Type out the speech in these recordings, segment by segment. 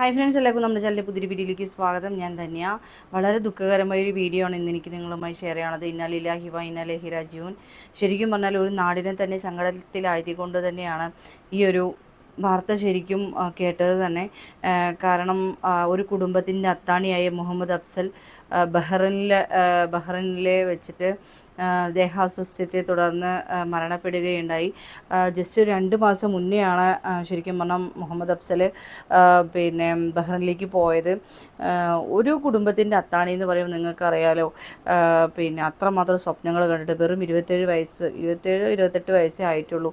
Hi friends എല്ലാവർക്കും നമ്മുടെ ചാനലിന്റെ പുതിയ വീഡിയോയിലേക്ക് സ്വാഗതം. ഞാൻ തന്നെയാണ് വളരെ ദുഃഖകരമായ ഒരു വീഡിയോ ആണ് ഇന്ന് എനിക്ക് നിങ്ങളുമായി ഷെയർ ചെയ്യണത് ഇന്നാലില്ല ഹിവ ഇന്നാലെ ഹിരാജീവൻ ശരിക്കും പറഞ്ഞാൽ ഒരു നാടിനെ തന്നെ സങ്കടത്തിലായതുകൊണ്ട് തന്നെയാണ് ഈ ഒരു വാർത്ത ശരിക്കും കേട്ടത് തന്നെ. കാരണം ഒരു കുടുംബത്തിന്റെ അത്താണിയായ മുഹമ്മദ് അഫ്സൽ ബഹ്റൈനിലെ ബഹ്റിനിലെ വെച്ചിട്ട് ദേഹാസ്വസ്ഥ്യത്തെ തുടർന്ന് മരണപ്പെടുകയുണ്ടായി. ജസ്റ്റ് രണ്ട് മാസം മുന്നെയാണ് ശരിക്കും പറഞ്ഞാൽ മുഹമ്മദ് അഫ്സൽ പിന്നെ ബഹ്റിനിലേക്ക് പോയത്. ഒരു കുടുംബത്തിന്റെ അത്താണി എന്ന് പറയുമ്പോൾ നിങ്ങൾക്കറിയാലോ പിന്നെ അത്രമാത്രം സ്വപ്നങ്ങൾ കണ്ടിട്ട് വെറും ഇരുപത്തേഴ് വയസ്സ് ഇരുപത്തേഴ് ഇരുപത്തെട്ട് വയസ്സേ ആയിട്ടുള്ളൂ.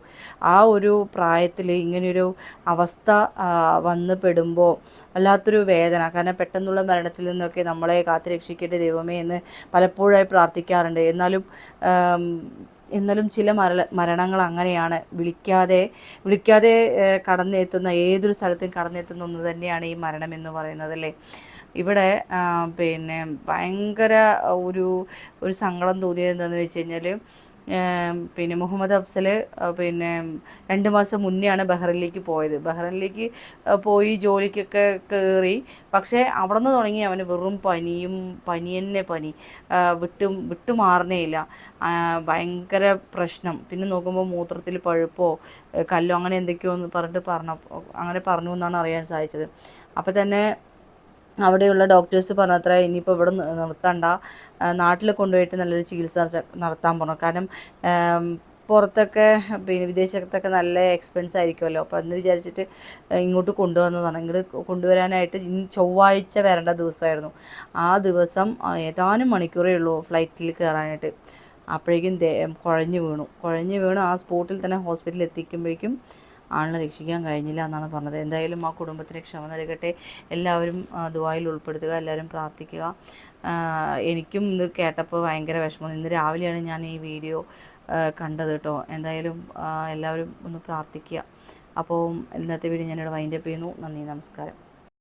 ആ ഒരു പ്രായത്തിൽ ഇങ്ങനെയൊരു അവസ്ഥ വന്നു പെടുമ്പോൾ വല്ലാത്തൊരു വേദന. കാരണം പെട്ടെന്നുള്ള മരണത്തിൽ നിന്നൊക്കെ നമ്മളെ കാത്തുരക്ഷിക്കേണ്ട ദൈവമേ എന്ന് പലപ്പോഴായി പ്രാർത്ഥിക്കാറുണ്ട്. എന്നാലും എന്നാലും ചില മര മരണങ്ങൾ അങ്ങനെയാണ്. വിളിക്കാതെ വിളിക്കാതെ കടന്നെത്തുന്ന ഏതൊരു സ്ഥലത്തും കടന്നെത്തുന്ന ഒന്ന് തന്നെയാണ് ഈ മരണം എന്ന് പറയുന്നത് അല്ലേ? ഇവിടെ പിന്നെ ഭയങ്കര ഒരു ഒരു സങ്കടം തോന്നിയത് എന്താണെന്ന് വെച്ച് കഴിഞ്ഞാൽ പിന്നെ മുഹമ്മദ് അഫ്സൽ പിന്നെ രണ്ട് മാസം മുന്നെയാണ് ബഹ്റിനിലേക്ക് പോയത്. ബഹ്റിനിലേക്ക് പോയി ജോലിക്കൊക്കെ കയറി പക്ഷേ അവിടെ നിന്ന് തുടങ്ങി അവന് വെറും പനിയും പനി. തന്നെ പനി വിട്ടും വിട്ടുമാറണേ ഇല്ല ഭയങ്കര പ്രശ്നം. പിന്നെ നോക്കുമ്പോൾ മൂത്രത്തിൽ പഴുപ്പോ കല്ലോ അങ്ങനെ എന്തൊക്കെയോ എന്ന് പറഞ്ഞിട്ട് പറഞ്ഞ അങ്ങനെ പറഞ്ഞു എന്നാണ് അറിയാൻ സാധിച്ചത്. അപ്പോൾ തന്നെ അവിടെയുള്ള ഡോക്ടേഴ്സ് പറഞ്ഞത്ര ഇനിയിപ്പോൾ ഇവിടെ നിർത്തണ്ട. നാട്ടിൽ കൊണ്ടുപോയിട്ട് നല്ലൊരു ചികിത്സ നടത്താൻ പറഞ്ഞു കാരണം പുറത്തൊക്കെ പിന്നെ വിദേശത്തൊക്കെ നല്ല എക്സ്പെൻസ് ആയിരിക്കുമല്ലോ അപ്പോൾ അന്ന് വിചാരിച്ചിട്ട് ഇങ്ങോട്ട് കൊണ്ടുവന്നതാണ്. ഇങ്ങോട്ട് കൊണ്ടുവരാനായിട്ട് ഇന്ന് ചൊവ്വാഴ്ച വരേണ്ട ദിവസമായിരുന്നു. ആ ദിവസം ഏതാനും മണിക്കൂറേ ഉള്ളൂ ഫ്ലൈറ്റിൽ കയറാനായിട്ട് അപ്പോഴേക്കും കുഴഞ്ഞു വീണു. കുഴഞ്ഞു വീണു ആ സ്പോട്ടിൽ തന്നെ ഹോസ്പിറ്റലിൽ എത്തിക്കുമ്പോഴേക്കും ആളിനെ രക്ഷിക്കാൻ കഴിഞ്ഞില്ല എന്നാണ് പറഞ്ഞത്. എന്തായാലും ആ കുടുംബത്തിന് ക്ഷമ നൽകട്ടെ. എല്ലാവരും ദുബായിൽ ഉൾപ്പെടുത്തുക എല്ലാവരും പ്രാർത്ഥിക്കുക. എനിക്കും ഇത് കേട്ടപ്പോൾ ഭയങ്കര വിഷമം. ഇന്ന് രാവിലെയാണ് ഞാൻ ഈ വീഡിയോ കണ്ടത് കേട്ടോ. എന്തായാലും എല്ലാവരും ഒന്ന് പ്രാർത്ഥിക്കുക. അപ്പോൾ ഇന്നത്തെ വീഡിയോ ഞാനിവിടെ വൈൻഡപ്പ് ചെയ്യുന്നു. നന്ദി നമസ്കാരം.